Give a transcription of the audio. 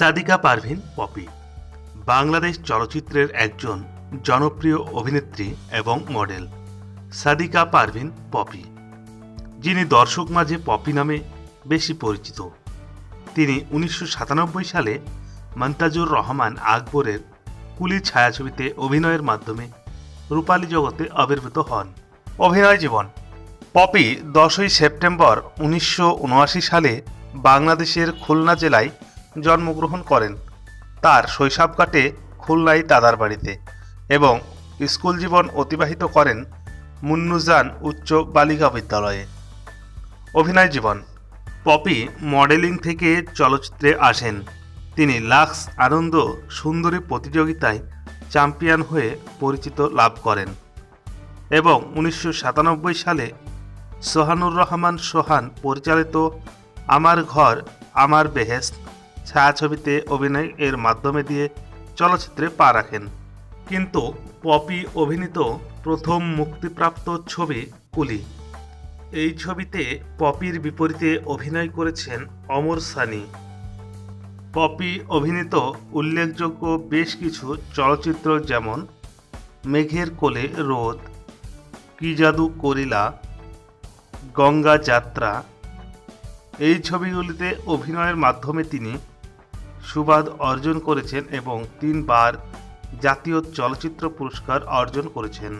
Sadika Parvin, poppy. Bangladesh চলচ্চিত্রের একজন জনপ্রিয় অভিনেত্রী এবং মডেল, সাদিকা পারভিন, পপি। যিনি দর্শক মাঝে পপি নামে বেশি পরিচিত। তিনি উনিশশো সাতানব্বই সালে মন্তাজুর রহমান আকবরের কুলি ছায়াছবিতে অভিনয়ের মাধ্যমে রূপালী জগতে আবির্ভূত হন। অভিনয় জীবন। পপি দশই সেপ্টেম্বর উনিশশো উনআশি সালে বাংলাদেশের খুলনা জেলায় জন্মগ্রহণ করেন। তার শৈশব কাটে খুলনায় দাদার বাড়িতে এবং স্কুল জীবন অতিবাহিত করেন মুন্নুজান উচ্চ বালিকা বিদ্যালয়ে। অভিনয় জীবন। পপি মডেলিং থেকে চলচ্চিত্রে আসেন। তিনি লাক্স আনন্দ সুন্দরী প্রতিযোগিতায় চ্যাম্পিয়ন হয়ে পরিচিত লাভ করেন এবং উনিশশো সাতানব্বই সালে সোহানুর রহমান সোহান পরিচালিত আমার ঘর, আমার বেহেস্ত ছায়াছবিতে অভিনয় এর মাধ্যমে দিয়ে চলচ্চিত্রে পা রাখেন। কিন্তু পপি অভিনীত প্রথম মুক্তিপ্রাপ্ত ছবি কুলি। এই ছবিতে পপির বিপরীতে অভিনয় করেছেন অমর সানি। পপি অভিনীত উল্লেখযোগ্য বেশ কিছু চলচ্চিত্র যেমন মেঘের কোলে রোদ, কি জাদু করিলা, গঙ্গা যাত্রা। এই ছবিগুলিতে অভিনয়ের মাধ্যমে তিনি সুবাদ অর্জন করেছেন এবং তিনবার জাতীয় চলচ্চিত্র পুরস্কার অর্জন করেছেন।